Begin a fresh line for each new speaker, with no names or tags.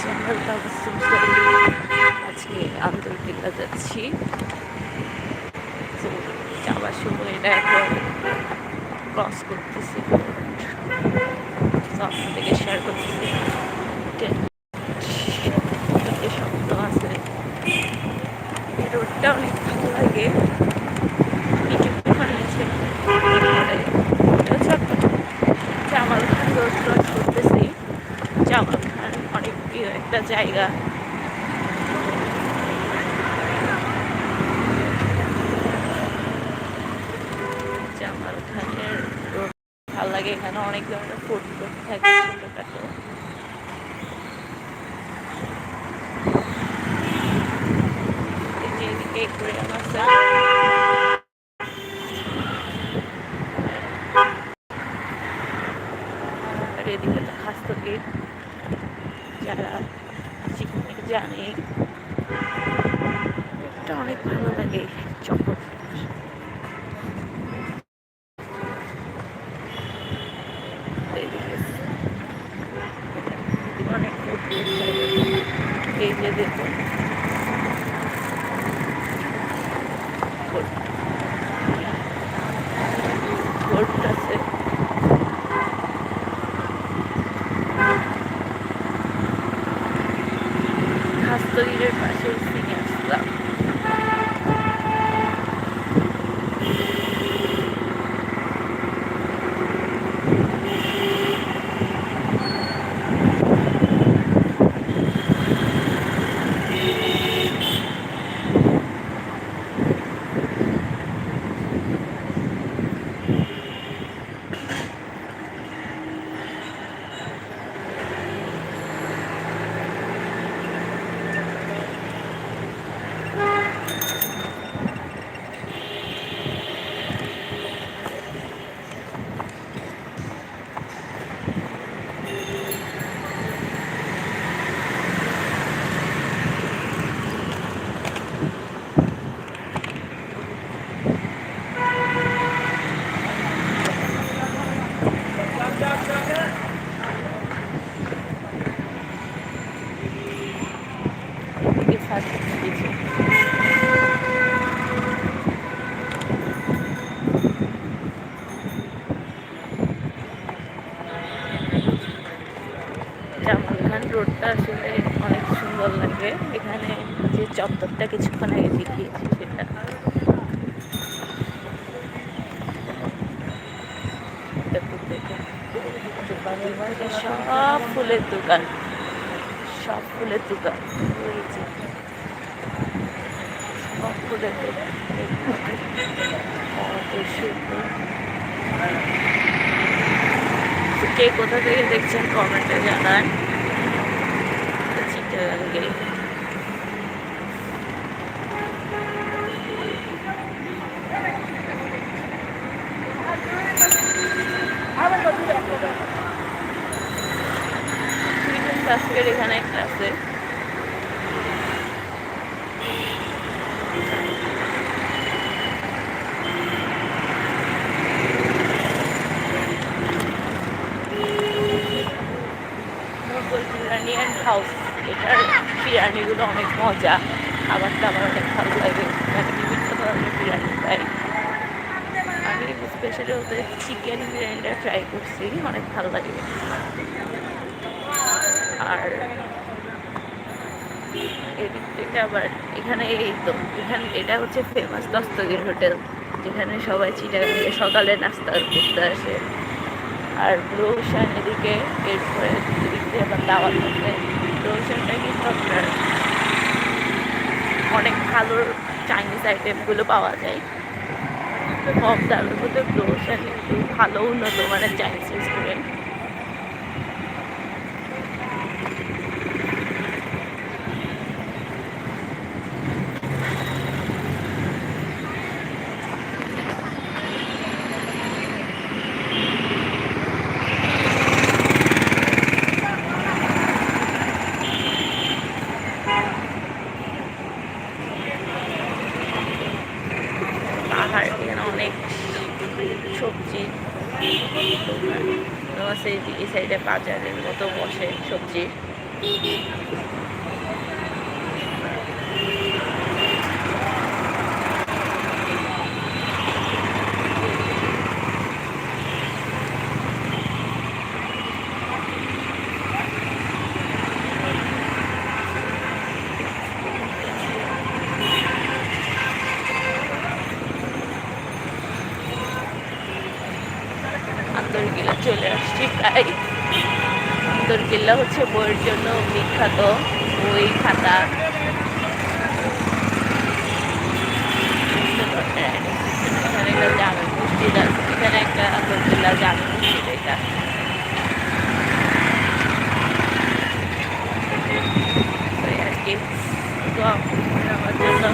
জঙ্গল তাবস্তুম আজকে যাচ্ছি। যাওয়ার সময় এটা এখন ক্রস করতেছি। আপনাদেরকে শেয়ার করতেছি যে শব্দ আছে এই রোডটা অনেক ভালো লাগে নিচু বানিয়েছে এটা ছোট্ট জামাল খান রোড ক্রস করতেছি জামাল খান অনেক প্রিয় একটা জায়গা। লাগে, এখানে অনেক ধরনের ফুড থাকে ছোটোখাটো। এদিকে আছে। আর এদিকে তো খাস্তকে যারা জানে এটা অনেক ভালো লাগে চকর। এই যে দেখুন সুন্দর লাগে এখানে যে চত্বরটা কিছুক্ষণ আগে দেখিয়েছি সেটা। সব ফুলের দোকান। সব ফুলের দোকান। সব ফুলের দোকান। কে কোথা থেকে দেখছেন কমেন্টে জানান। চিটাগাঙ্গে বাস্কেট এখানে একটা আছে। বিরিয়ানি অ্যান্ড হাউস এটার বিরিয়ানিগুলো অনেক মজা। খাবারটা আমার অনেক ভালো লাগে। এখানে বিভিন্ন ধরনের বিরিয়ানি পাই। আমি স্পেশালি ওদের চিকেন বিরিয়ানিটা ট্রাই করছি, অনেক ভালো লাগে। আর থেকে আবার এখানে এই তো, এখানে এটা হচ্ছে ফেমাস দস্তগির হোটেল যেখানে সবাই চিটাগাঙ্গে সকালে নাস্তা করতে আসে। আর রোশন এদিকে, এরপরে এদিক দিয়ে আবার দাওয়াত আছে। রোশনটা কিন্তু আপনার অনেক ভালো চাইনিজ আইটেমগুলো পাওয়া যায়। কম দামের মধ্যে রোশন একটু ভালো উন্নত মানের চাইনিজ রেস্টুরেন্ট আছে এই সাইডে বাজারের মতো বসে সবজি। আন্দরকিল্লা চলে আসছি প্রায়। আন্দরকিল্লা হচ্ছে বইয়ের জন্য বিখ্যাত বই খাতা। এখানে একটা এটা আমার জন্য